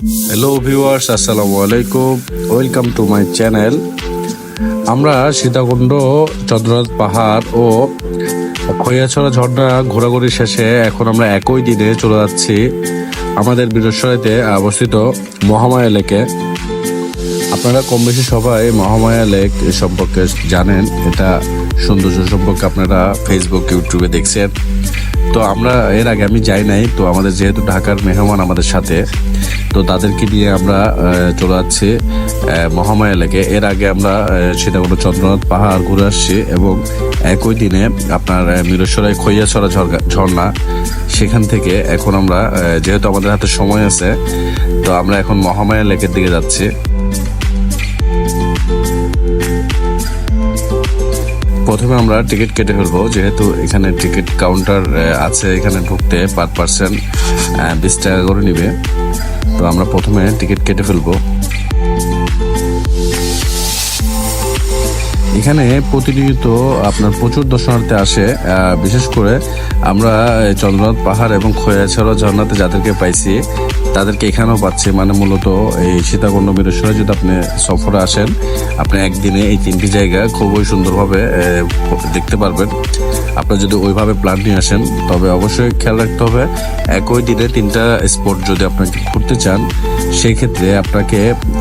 Hello viewers আসসালামু আলাইকুম welcome to my channel আমরা সীতাকুণ্ড, চন্দ্রনাথ পাহাড় ও খৈয়াছড়া ঝর্ণা ঘোরাঘুরি শেষে এখন আমরা একই দিনে চলে যাচ্ছি আমাদের বীরস্বরাইতে অবস্থিত মহামায়া লেকে। আপনারা কম বেশি সবাই মহামায়া লেক সম্পর্কে জানেন, এটা সৌন্দর্য সম্পর্কে আপনারা ফেসবুক ইউটিউবে দেখছেন। তো আমরা এর আগে আমি যাই নাই, তো আমাদের যেহেতু ঢাকার মেহমান আমাদের সাথে, তো তাদেরকে নিয়ে আমরা চলে যাচ্ছি মহামায়া লেকে। এর আগে আমরা সীতাকুণ্ড চন্দ্রনাথ পাহাড় ঘুরে আসছি এবং একই দিনে আপনার মিরসরাই খৈয়াছড়া ঝর্ণা, সেখান থেকে এখন আমরা যেহেতু আমাদের হাতে সময় আছে, তো আমরা এখন মহামায়া লেকের দিকে যাচ্ছি। প্রথমে আমরা টিকিট কেটে ফেলব, যেহেতু এখানে টিকিট কাউন্টার আছে এখানে ঢুকতে পার পার্সেন্ট বিশ টাকা করে নিবে। তো আমরা প্রথমে টিকিট কেটে ফেলব। এখানে প্রতিনিয়ত আপনার প্রচুর দর্শনার্থী আসে বিশেষ করে আমরা চন্দ্রনাথ পাহাড় এবং খয়াছড়া ঝর্ণাতে যাদেরকে পাইছি, তাদেরকে এখানেও পাচ্ছি। মানে মূলত এই সীতাকুণ্ড বীরেশ্বরে যদি আপনি সফরে আসেন, আপনি একদিনে এই তিনটি জায়গা খুবই সুন্দরভাবে দেখতে পারবেন। আপনার যদি ওইভাবে প্ল্যান নিয়ে আসেন, তবে অবশ্যই খেয়াল রাখতে হবে, একই দিনে তিনটা স্পট যদি আপনাকে ঘুরতে চান সেই ক্ষেত্রে আপনাকে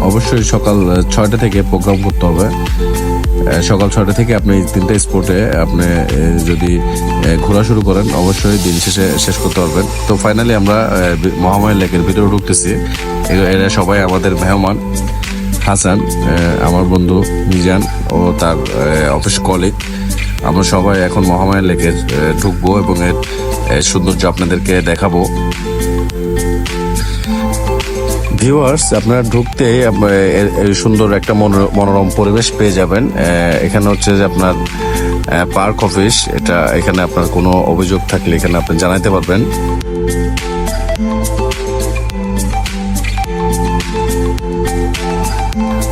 অবশ্যই সকাল ছয়টা থেকে প্রোগ্রাম করতে হবে। সকাল ছয়টা থেকে আপনি তিনটা স্পটে আপনি যদি ঘোরা শুরু করেন, অবশ্যই দিন শেষে শেষ করতে পারবেন। তো ফাইনালি আমরা মহামায়া লেকের ভিতরে ঢুকতেছি। এরা সবাই আমাদের মেহমান, হাসান আমার বন্ধু মিজান ও তার অফিস কলিগ আমরা সবাই এখন মহামায়া লেকের ঢুকবো এবং এর সৌন্দর্য আপনাদেরকে দেখাবো। ভিউয়ার্স আপনারা এর সুন্দর একটা মনোর- মনোরম পরিবেশ পেয়ে যাবেন। এখানে হচ্ছে যে আপনার পার্ক অফিস এটা, এখানে আপনার কোনো অভিযোগ থাকলে এখানে আপনি জানাতে পারবেন।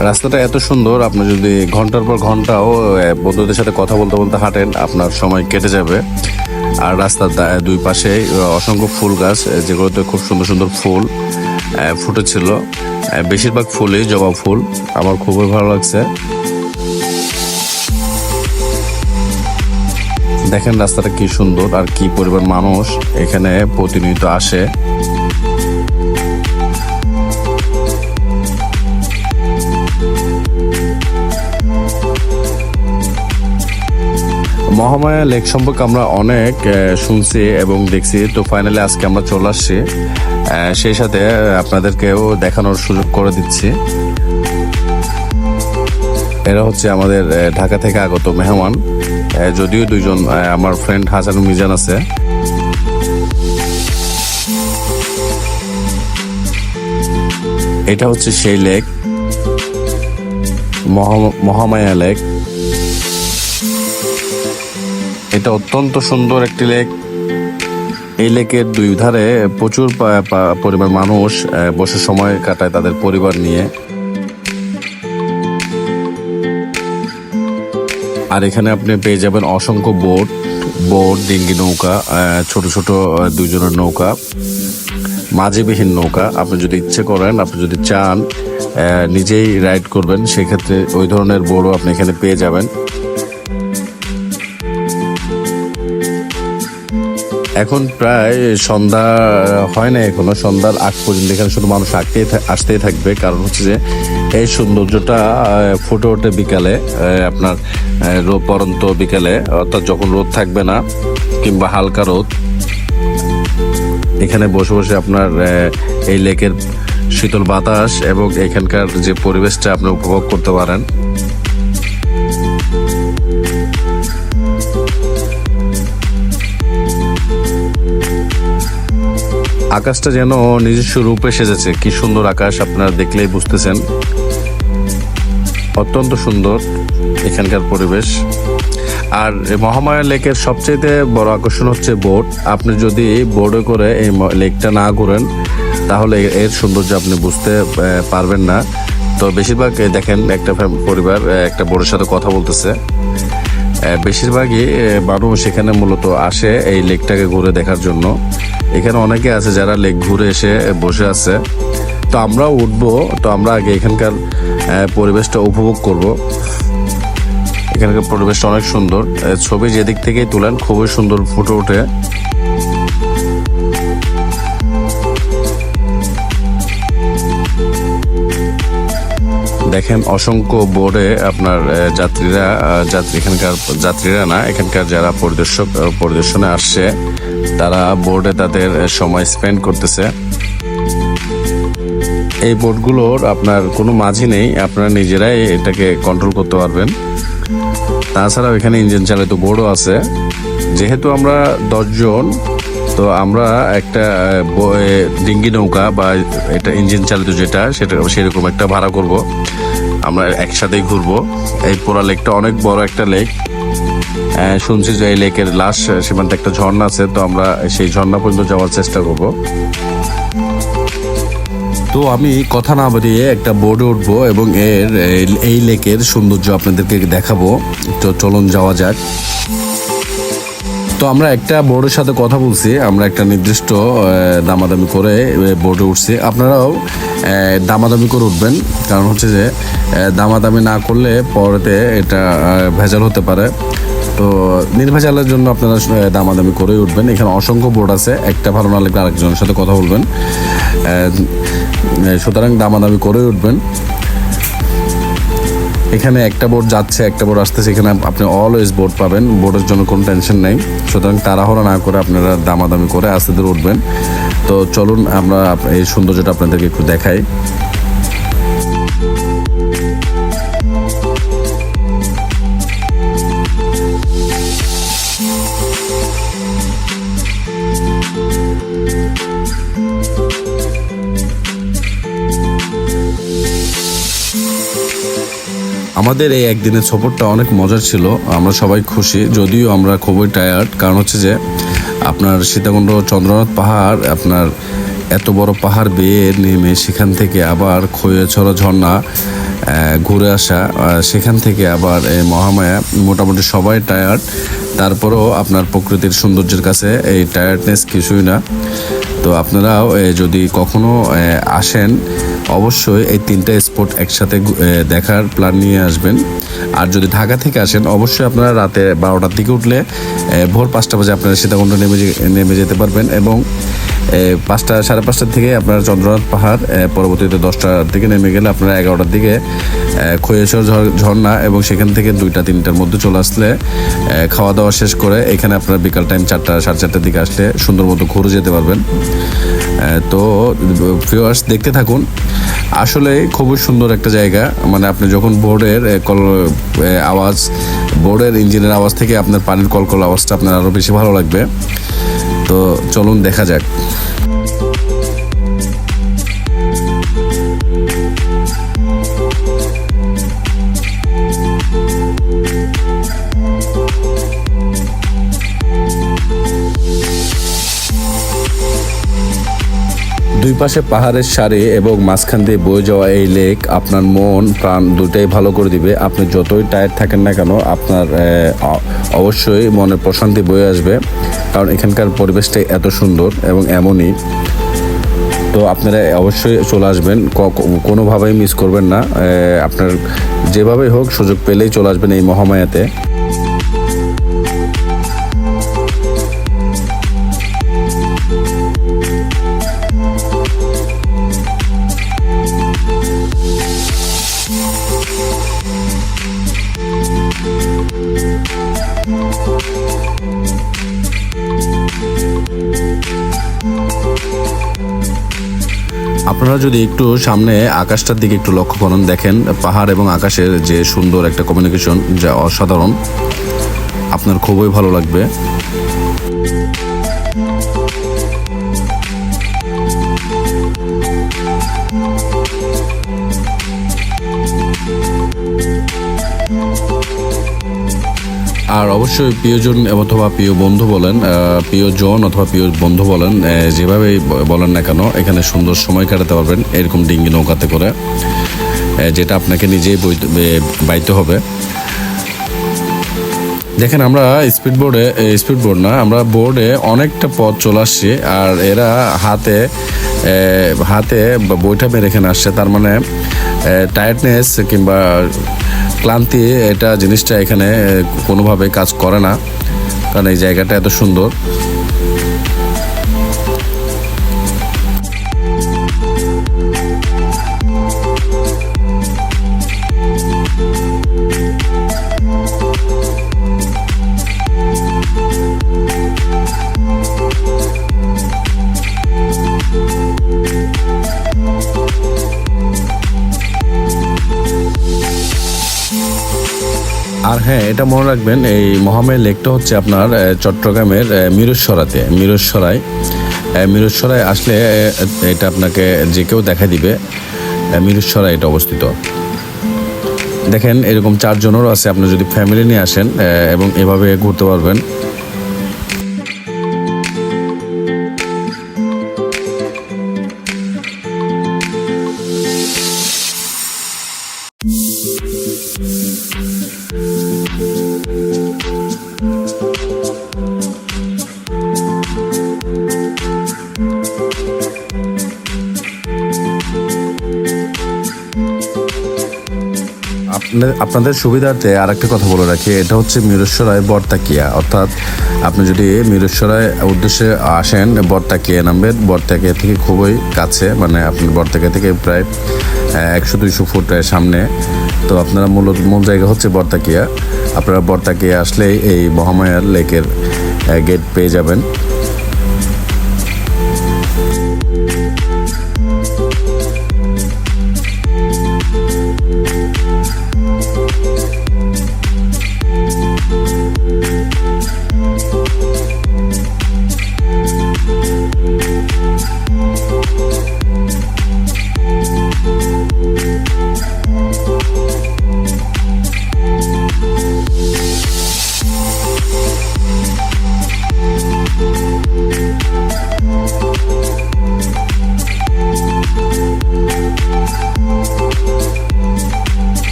রাস্তাটা এত সুন্দর, আপনি যদি ঘণ্টার পর ঘন্টাও বন্ধুদের সাথে কথা বলতে বলতে হাঁটেন, আপনার সময় কেটে যাবে। আর রাস্তার দুই পাশে অসংখ্য ফুল গাছ যেগুলোতে খুব সুন্দর সুন্দর ফুল। ফুটেছিল বেশিরভাগ ফুলই জবা ফুল। আমার খুবই ভালো লাগছে। দেখেন রাস্তাটা কি সুন্দর আর কি পরিমাণ মানুষ এখানে প্রতিনিয়ত আসে। মহামায়া লেক সম্পর্কে আমরা অনেক শুনছি এবং দেখছি। তো ফাইনালি আজকে আমরা চলে আসছি। সেই সাথে আপনাদেরকেও দেখানোর সুযোগ করে দিচ্ছি। এরা হচ্ছে আমাদের ঢাকা থেকে আগত মেহমান। যদিও দুইজন আমার ফ্রেন্ড হাসান মিজান আছে। এটা হচ্ছে সেই লেক, মহা- মহামায়া লেক। এটা অত্যন্ত সুন্দর একটি লেক। এই লেকের দুই ধারে প্রচুর পরিমাণ মানুষ বসে সময় কাটায় তাদের পরিবার নিয়ে। আর এখানে আপনি পেয়ে যাবেন অসংখ্য বোট বোট, ডিঙ্গি নৌকা ছোট ছোট দুইজনের নৌকা, মাঝিবিহীন নৌকা। আপনি যদি ইচ্ছে করেন, আপনি যদি চান নিজেই রাইড করবেন, সেক্ষেত্রে ওই ধরনের বোটও আপনি এখানে পেয়ে যাবেন। এখন প্রায় সন্ধ্যা হয় না এখনও, সন্ধ্যার আগ পর্যন্ত এখানে শুধু মানুষ আসতেই থা- আসতেই থাকবে। কারণ হচ্ছে যে, এই সৌন্দর্যটা ফুটে ওঠে বিকালে আপনার রোদ, পরন্ত বিকালে। অর্থাৎ যখন রোদ থাকবে না, কিংবা হালকা রোদ, এখানে বসে বসে আপনার এই লেকের শীতল বাতাস এবং এখানকার যে পরিবেশটা আপনি উপভোগ করতে পারেন। আকাশটা যেন নিজস্ব রূপে সেজেছে। কি সুন্দর আকাশ, আপনারা দেখলেই বুঝতেছেন। অত্যন্ত সুন্দর এখানকার পরিবেশ। আর মহামায়া লেকের সবচেয়ে বড় আকর্ষণ হচ্ছে বোট। আপনি যদি বোর্ডে করে এই লেকটা না ঘুরেন, তাহলে এর সৌন্দর্য আপনি বুঝতে পারবেন না। তো বেশিরভাগ দেখেন, একটা পরিবার একটা বোর্ডের সাথে কথা বলতেছে। বেশিরভাগই মানুষ এখানে মূলত আসে এই লেকটাকে ঘুরে দেখার জন্য। এখানে অনেকে আছে যারা লেক ঘুরে এসে বসে আছে। তো আমরাও উঠবো, তো আমরা আগে এখানকার পরিবেশটা উপভোগ করব। এখানকার পরিবেশটা অনেক সুন্দর। ছবি যেদিক থেকেই তুলেন, খুবই সুন্দর ফুটে ওঠে। দেখেন, অসংখ্য বোর্ডে আপনার যাত্রীরা যাত্রী এখানকার, যাত্রীরা না, এখানকার যারা পরিদর্শক, পরিদর্শনে আসছে। তারা বোর্ডে তাদের সময় স্পেন্ড করতেছে। এই বোর্ডগুলোর আপনার কোনো মাঝি নেই, আপনারা নিজেরাই এটাকে কন্ট্রোল করতে পারবেন। তাছাড়াও এখানে ইঞ্জিন চালিত বোর্ডও আছে। যেহেতু আমরা দশজন তো আমরা একটা ডিঙ্গি নৌকা বা এটা ইঞ্জিন চালিত যেটা, সেটা সেরকম একটা ভাড়া করব। আমরা একসাথেই ঘুরবো। এই পোড়া লেকটা অনেক বড় একটা লেক শুনছি যে এই লেকের লাস্ট সীমান্তে একটা ঝর্ণা আছে, তো আমরা সেই ঝর্ণা পর্যন্ত যাওয়ার চেষ্টা করব। তো আমি কথা না বাড়িয়ে একটা বোর্ডে উঠবো এবং এর, এই- লেকের সৌন্দর্য আপনাদেরকে দেখাবো। তো চলুন যাওয়া যাক। তো আমরা একটা বোর্ডের সাথে কথা বলছি, আমরা একটা নির্দিষ্ট দামাদামি করে বোর্ডে উঠছি। আপনারাও দামাদামি করে উঠবেন, কারণ হচ্ছে যে দামাদামি না করলে পরেতে এটা ভেজাল হতে পারে। তো নির্ভেজালের জন্য আপনারা দামাদামি করেই উঠবেন। এখানে অসংখ্য বোর্ড আছে। একটা ভালো না লাগলে আরেকজনের সাথে কথা বলবেন। সুতরাং দামাদামি করেই উঠবেন। এখানে একটা বোর্ড যাচ্ছে, একটা বোর্ড আসতেছে। এখানে আপনি অলওয়েজ বোর্ড পাবেন। বোর্ডের জন্য কোনো টেনশন নেই। সুতরাং তাড়াহুড়া না করে আপনারা দামাদামি করে আস্তে ধীরে উঠবেন। তো চলুন আমরা এই সৌন্দর্যটা আপনাদেরকে একটু দেখাই। আমাদের এই একদিনের সফরটা অনেক মজার ছিল, আমরা সবাই খুশি। যদিও আমরা খুবই টায়ার্ড কারণ হচ্ছে যে আপনার সীতাকুণ্ড চন্দ্রনাথ পাহাড়, আপনার এত বড় পাহাড় বেয়ে নেমে সেখান থেকে আবার খৈয়াছড়া ঝর্ণা ঘুরে আসা সেখান থেকে আবার এই মহামায়া, মোটামুটি সবাই টায়ার্ড তারপরেও আপনার প্রকৃতির সৌন্দর্যের কাছে এই টায়ার্ডনেস কিছুই না। তো আপনারাও যদি কখনো আসেন অবশ্যই এই তিনটা স্পট একসাথে দেখার প্ল্যান নিয়ে আসবেন। আর যদি ঢাকা থেকে আসেন, অবশ্যই আপনারা রাতে বারোটার দিকে উঠলে ভোর পাঁচটা বাজে আপনারা সীতাকুণ্ড নেমে নেমে যেতে পারবেন এবং পাঁচটা, সাড়ে পাঁচটার থেকে আপনারা চন্দ্রনাথ পাহাড় পরবর্তীতে দশটার দিকে নেমে গেলে আপনারা এগারোটার দিকে খৈয়েশ্বর ঝর্ণা এবং সেখান থেকে দুইটা, তিনটার মধ্যে চলে আসলে খাওয়া দাওয়া শেষ করে এখানে আপনারা বিকাল টাইম চারটা, সাড়ে চারটার দিকে আসলে সুন্দর মতো ঘুরে যেতে পারবেন। তো ভিউয়ার্স দেখতে থাকুন। আসলে খুবই সুন্দর একটা জায়গা। মানে আপনি যখন বোর্ডের কল আওয়াজ, বোর্ডের ইঞ্জিনের আওয়াজ থেকে আপনার পানির কলকল আওয়াজটা আপনার আরও বেশি ভালো লাগবে। তো চলুন, দেখা যাক। দুই পাশে পাহাড়ের সারি এবং মাঝখান দিয়ে বয়ে যাওয়া এই লেক আপনার মন, প্রাণ দুটাই ভালো করে দিবে। আপনি যতই টায়ার্ড থাকেন না কেন, আপনার অবশ্যই মনে প্রশান্তি বয়ে আসবে। কারণ এখানকার পরিবেশটাই এত সুন্দর এবং এমনই। তো আপনারা অবশ্যই চলে আসবেন। কোনোভাবেই মিস করবেন না। আপনার যেভাবেই হোক সুযোগ পেলেই চলে আসবেন এই মহামায়াতে। আপনারা যদি একটু সামনে আকাশটার দিকে একটু লক্ষ্য করেন, দেখেন পাহাড় এবং আকাশের যে সুন্দর একটা কমিউনিকেশন যা অসাধারণ। আপনার খুবই ভালো লাগবে। আর অবশ্যই প্রিয়জন অথবা প্রিয় বন্ধু বলেন প্রিয়জন অথবা প্রিয় বন্ধু বলেন যেভাবেই বলেন না কেন, এখানে সুন্দর সময় কাটাতে পারবেন এরকম ডিঙ্গি নৌকাতে করে। যেটা আপনাকে নিজেই বইতে- হবে। দেখেন আমরা স্পিড বোর্ডে স্পিড বোর্ড না, আমরা বোর্ডে অনেকটা পথ চলে আসছি আর এরা হাতে হাতে বা বইটা মেরে এখানে আসছে। তার মানে টায়ার্ডনেস কিংবা ক্লান্তি এটা জিনিসটা এখানে কোনোভাবে কাজ করে না কারণ এই জায়গাটা এত সুন্দর। আর হ্যাঁ এটা মনে রাখবেন এই মহামের লেকটা হচ্ছে আপনার চট্টগ্রামের মিরস্বরায় এ, মিরস্বরায় আসলে এটা আপনাকে যে কেউ দেখা দিবে এ, মিরস্বরায় এটা অবস্থিত। দেখেন এরকম চারজনেরও আছে আপনি যদি ফ্যামিলি নিয়ে আসেন এবং এভাবে ঘুরতে পারবেন। আপনাদের আপনাদের সুবিধার্থে আর একটা কথা বলে রাখি। এটা হচ্ছে মিরস্বরায় বরতাকিয়া। অর্থাৎ আপনি যদি মিরস্বরায় উদ্দেশ্যে আসেন, বরতাকিয়া নামবেন বরতাকিয়া থেকে খুবই কাছে মানে আপনি বরতাকিয়া থেকে প্রায় একশো দুইশো ফুট সামনে। তো আপনারা মূল মূল জায়গা হচ্ছে বরতাকিয়া। আপনারা বরতাকিয়া আসলেই এই মহামায়ার লেকের গেট পেয়ে যাবেন।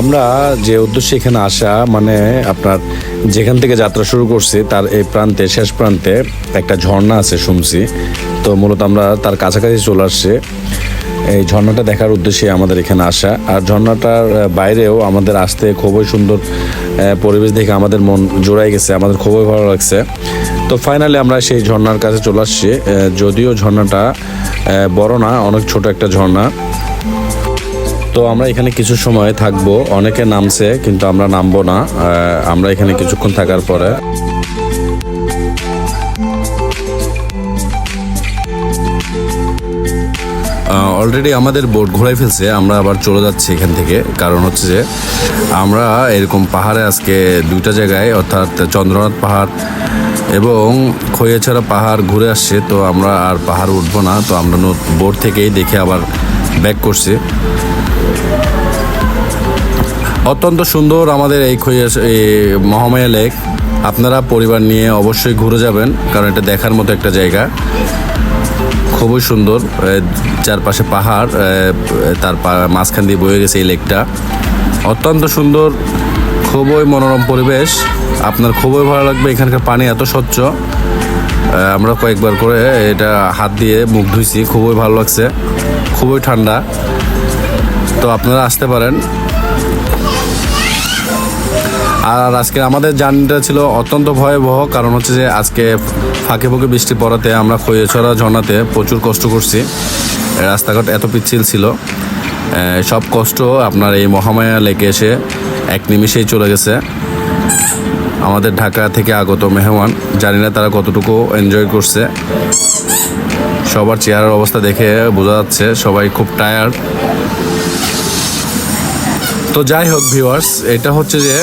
আমরা যে উদ্দেশ্যে এখানে আসা মানে আপনার যেখান থেকে যাত্রা শুরু করছি, তার এই প্রান্তে, শেষ প্রান্তে একটা ঝর্ণা আছে শুনছি। তো মূলত আমরা তার কাছাকাছি চলে আসছে। এই ঝর্ণাটা দেখার উদ্দেশ্যে আমাদের এখানে আসা। আর ঝর্ণাটার বাইরেও আমাদের আসতে খুবই সুন্দর পরিবেশ দেখে আমাদের মন জোড়াই গেছে, আমাদের খুবই ভালো লাগছে। তো ফাইনালি আমরা সেই ঝর্ণার কাছে চলে আসছি। যদিও ঝর্ণাটা বড় না, অনেক ছোট একটা ঝর্ণা। তো আমরা এখানে কিছু সময় থাকব। অনেকে নামছে, কিন্তু আমরা নামবো না। আমরা এখানে কিছুক্ষণ থাকার পরে। অলরেডি আমাদের বোট ঘোরাই ফেলছে। আমরা আবার চলে যাচ্ছি এখান থেকে। কারণ হচ্ছে যে, আমরা এরকম পাহাড়ে আজকে দুইটা জায়গায়, অর্থাৎ চন্দ্রনাথ পাহাড় এবং খৈয়াছড়া পাহাড় ঘুরে আসছে। তো আমরা আর পাহাড় উঠবো না। তো আমরা বোট থেকেই দেখে আবার ব্যাক করছি। অত্যন্ত সুন্দর আমাদের এই মহামায়া লেক। আপনারা পরিবার নিয়ে অবশ্যই ঘুরে যাবেন, কারণ এটা দেখার মতো একটা জায়গা। খুবই সুন্দর চারপাশে পাহাড় তার মাঝখান দিয়ে বয়ে গেছে এই লেকটা। অত্যন্ত সুন্দর, খুবই মনোরম পরিবেশ। আপনার খুবই ভালো লাগবে, এখানকার পানি এত স্বচ্ছ। আমরা কয়েকবার করে এটা হাত দিয়ে মুখ ধুইছি, খুবই ভালো লাগছে। খুবই ঠান্ডা। তো আপনারা আসতে পারেন। আর আজকে আমাদের জার্নিটা ছিল অত্যন্ত ভয়াবহ, কারণ হচ্ছে যে আজকে ফাঁকে ফুঁকে বৃষ্টি পড়াতে আমরা খৈয়েছড়া ঝর্ণাতে প্রচুর কষ্ট করছি। রাস্তাঘাট এত পিচ্ছিল ছিল। সব কষ্ট আপনার এই মহামায়া লেকে এসে এক নিমিষেই চলে গেছে। আমাদের ঢাকা থেকে আগত মেহমান, জানি না তারা কতটুকু এনজয় করছে। সবার চেহারার অবস্থা দেখে বোঝা যাচ্ছে সবাই খুব টায়ার্ড তো যাই হোক ভিউয়ার্স এটা হচ্ছে যে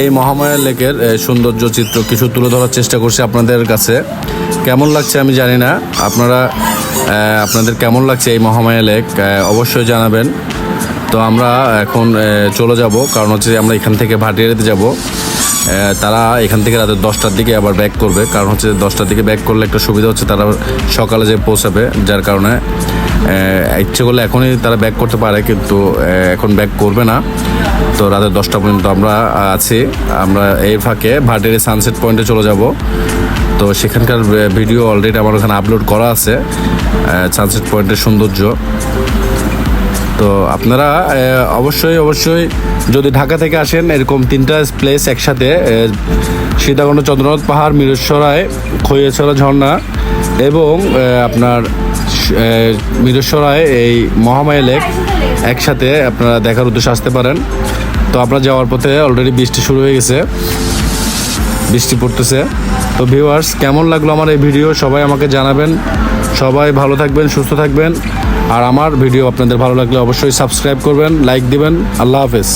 এই মহামায়া লেকের সৌন্দর্য চিত্র। কিছু তুলে ধরার চেষ্টা করছি আপনাদের কাছে। কেমন লাগছে আমি জানি না। আপনারা আপনাদের কেমন লাগছে এই মহামায়া লেক অবশ্যই জানাবেন। তো আমরা এখন চলে যাব। কারণ হচ্ছে আমরা এখান থেকে ভাটিয়ারিতে যাব। তারা এখান থেকে রাতে দশটার দিকে আবার ব্যাক করবে। কারণ হচ্ছে দশটার দিকে ব্যাক করলে একটা সুবিধা হচ্ছে, তারা সকালে যে পৌঁছাবে, যার কারণে ইচ্ছে করলে এখনই তারা ব্যাক করতে পারে, কিন্তু এখন ব্যাক করবে না। তো রাতে দশটা পর্যন্ত আমরা আছি, আমরা এই ফাঁকে ভাটিয়ারি সানসেট পয়েন্টে চলে যাব। তো সেখানকার ভিডিও অলরেডি আমার ওখানে আপলোড করা আছে সানসেট পয়েন্টের সৌন্দর্য। তো আপনারা অবশ্যই অবশ্যই যদি ঢাকা থেকে আসেন এরকম তিনটা প্লেস একসাথে সীতাকুণ্ড চন্দ্রনাথ পাহাড় মিরেশ্বরায় খৈয়াছড়া ঝর্ণা এবং আপনার আহ, মিরেশ্বরায় এই মহামায়া লেক একসাথে আপনারা দেখার উদ্দেশ্যে আসতে পারেন। তো আপনারা যাওয়ার পথে অলরেডি বৃষ্টি শুরু হয়ে গেছে। বৃষ্টি পড়তেছে। তো ভিউয়ার্স কেমন লাগল আমার এই ভিডিও সবাই আমাকে জানাবেন। সবাই ভালো থাকবেন সুস্থ থাকবেন। আর আমার ভিডিও আপনাদের ভালো লাগলে অবশ্যই সাবস্ক্রাইব করবেন লাইক দিবেন। আল্লাহ হাফেজ।